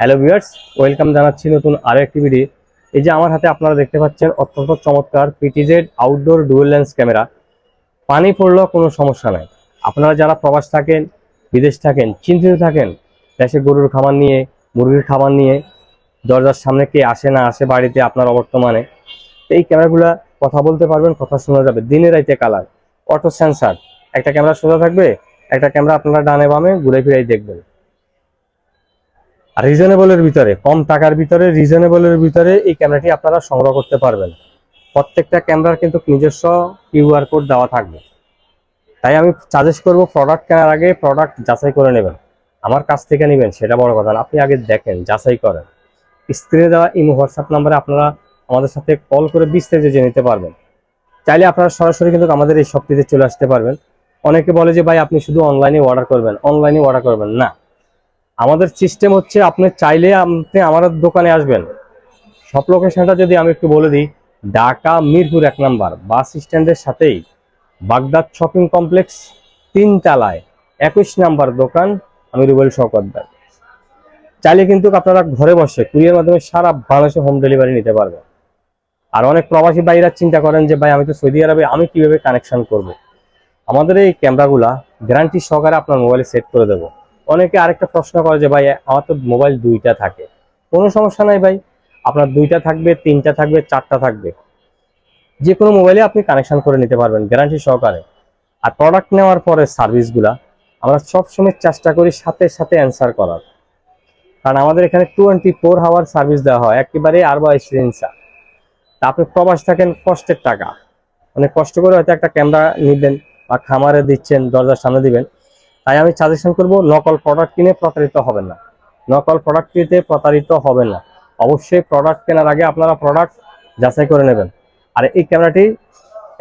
Hello viewers welcome জানাচ্ছি নতুন আরও একটি ভিডিও এই যে আমার হাতে আপনারা দেখতে পাচ্ছেন অত্যন্ত চমৎকার PTZ outdoor dual lens camera পানি পড়লেও কোনো সমস্যা নাই। আপনারা যারা প্রবাস থাকেন, বিদেশ থাকেন, চিন্তিত থাকেন, দেশে গরুর খাবার নিয়ে, মুরগির খাবার নিয়ে, দরজার সামনে কে আসে না আসে বাড়িতে আপনার অবর্তমানে, এই ক্যামেরাগুলো কথা বলতে পারবেন, কথা শোনা যাবে। দিনে রাইতে কালার। অটো সেন্সার একটা ক্যামেরা সোজা থাকবে, একটা ক্যামেরা আপনারা ডানে বামে ঘুরে ফিরাই দেখবেন। আর রিজনেবলের ভিতরে, কম টাকার ভিতরে রিজনেবলের ভিতরে এই ক্যামেরাটি আপনারা সংগ্রহ করতে পারবেন। প্রত্যেকটা ক্যামেরার কিন্তু নিজস্ব কিউআর কোড দেওয়া থাকবে। তাই আমি সাজেস্ট করব প্রোডাক্ট কেনার আগে প্রোডাক্ট যাচাই করে নেবেন। আমার কাছ থেকে নেবেন, সেটা বড় কথা আপনি আগে দেখেন, যাচাই করেন। স্ক্রিনে দেওয়া ইমো হোয়াটসঅ্যাপ নাম্বারে আপনারা আমাদের সাথে কল করে বিস্তারিত জেনে নিতে পারবেন। চাইলে আপনারা সরাসরি কিন্তু আমাদের এই শপটিতে চলে আসতে পারবেন। অনেকে বলে যে, ভাই, আপনি শুধু অনলাইনে অর্ডার করবেন। অনলাইনে অর্ডার করবেন না। আমাদের সিস্টেম হচ্ছে আপনি চাইলে আপনি আমার দোকানে আসবেন। সব লোকেশনটা যদি আমি একটু বলে দিই, ঢাকা, মিরপুর এক নাম্বার বাস স্ট্যান্ডের সাথেই। বাগদাদ শপিং কমপ্লেক্স তিন তালায় একুশ নাম্বার দোকান, আমি রুবেল শওকতদার চাইলে কিন্তু আপনারা ঘরে বসে, কুরিয়ার মাধ্যমে সারা বাংলাদেশে হোম ডেলিভারি নিতে পারবেন। আর অনেক প্রবাসী ভাইরা চিন্তা করেন যে, ভাই, আমি তো সৌদি আরবে, আমি কীভাবে কানেকশন করব। আমাদের এই ক্যামেরাগুলা গ্যারান্টি সহকারে আপনার মোবাইলে সেট করে দেবো। অনেকে আরেকটা প্রশ্ন করে যে, ভাই, আমার তো মোবাইল দুইটা থাকে। কোনো সমস্যা নাই ভাই। আপনার দুইটা থাকবে, তিনটা থাকবে, চারটা থাকবে। যে কোনো মোবাইলে আপনি কানেকশন করে নিতে পারবেন গ্যারান্টি সহকারে। আর প্রোডাক্ট নেওয়ার পরে সার্ভিসগুলা আমরা সবসময় চেষ্টা করি সাথে সাথে অ্যান্সার করার। কারণ আমাদের এখানে টোয়েন্টি ফোর হাওয়ার সার্ভিস দেওয়া হয়, একেবারে আর বা এক্সপিরিয়েন্সা। তা আপনি প্রবাস থাকেন, কষ্টের টাকা। অনেক কষ্ট করে হয়তো একটা ক্যামেরা নিবেন বা খামারে দিচ্ছেন, দরজার সামনে দিবেন। তাই আমি সাজেশন করব নকল প্রোডাক্ট কিনে প্রতারিত হবেন না। নকল প্রোডাক্ট কিনতে প্রতারিত হবেন না। অবশ্যই প্রোডাক্ট কেনার আগে আপনারা প্রোডাক্ট যাচাই করে নেবেন। আর এই ক্যামেরাটি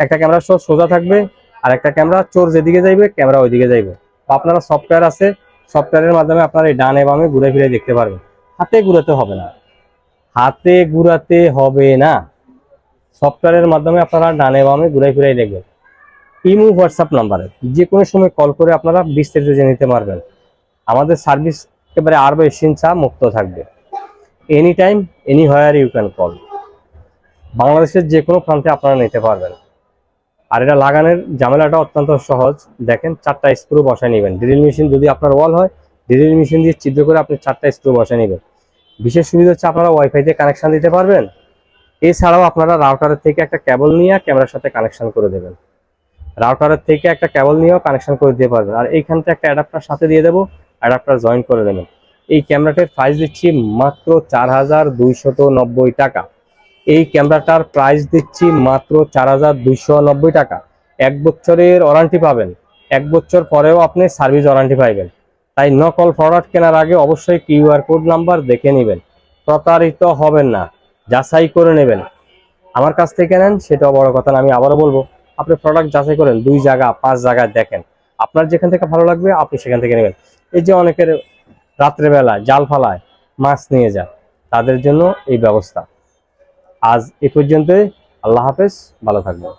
একটা ক্যামেরা সহ সোজা থাকবে, আর একটা ক্যামেরা চোর যেদিকে যাইবে ক্যামেরা ওইদিকে যাইবে। আপনারা সফটওয়্যার আছে সফটওয়্যারের মাধ্যমে আপনারা এই ডানে বামে ঘুরে ফিরে দেখতে পারবেন। হাতে ঘুরাতে হবে না। হাতে ঘুরাতে হবে না। সফটওয়্যারের মাধ্যমে আপনারা ডানে বামে ঘুরে ফিরে দেখবেন। ইমো হোয়াটসঅ্যাপ নাম্বারে যে কোনো সময় কল করে আপনারা বিস্তারিত জেনে নিতে পারবেন। আমাদের সার্ভিস একেবারে আর বা চা মুক্ত থাকবে। Any time anywhere you can call বাংলাদেশের যে কোনো প্রান্তে আপনারা নিতে পারবেন। আর এটা লাগানোর ঝামেলাটা অত্যন্ত সহজ। দেখেন, চারটা স্ক্রু বসায় নেবেন। ড্রিল মেশিন যদি আপনার ওয়াল হয় ড্রিল মেশিন দিয়ে ছিদ্র করে আপনি চারটা স্ক্রু বসায় নেবেন। বিশেষ সুবিধা হচ্ছে আপনারা ওয়াইফাইতে কানেকশন দিতে পারবেন। এছাড়াও আপনারা রাউটারের থেকে একটা কেবল নিয়ে ক্যামেরার সাথে কানেকশন করে দেবেন। রাউটারের থেকে একটা কেবল নিয়েও কানেকশন করে দিতে পারবেন। আর এইখানটা একটা অ্যাডাপ্টার সাথে দিয়ে দেবো অ্যাডাপ্টার জয়েন করে দেবেন। এই ক্যামেরাটার প্রাইস দিচ্ছি মাত্র চার হাজার নব্বই টাকা। এই ক্যামেরাটার প্রাইস দিচ্ছি মাত্র চার হাজার দুইশো নব্বই টাকা। এক বছরের ওয়ারান্টি পাবেন। এক বছর পরেও আপনি সার্ভিস ওয়ারান্টি পাইবেন। তাই নকল ফরওয়ার্ড কেনার আগে অবশ্যই কিউআর কোড নাম্বার দেখে নেবেন। প্রতারিত হবেন না। যাচাই করে নেবেন। আমার কাছ থেকে নেন, সেটাও বড় কথা না, আমি আবারও বলব। আপনি প্রোডাক্ট যাচাই করেন, দুই জায়গা, পাঁচ জায়গায় দেখেন। আপনার যেখান থেকে ভালো লাগবে, আপনি সেখান থেকে নেবেন। এই যে অনেকের রাত্রেবেলা জাল ফালায়, মাছ নিয়ে যান, তাদের জন্য এই ব্যবস্থা। আজ এ পর্যন্তই, আল্লাহ হাফেজ, ভালো থাকবেন।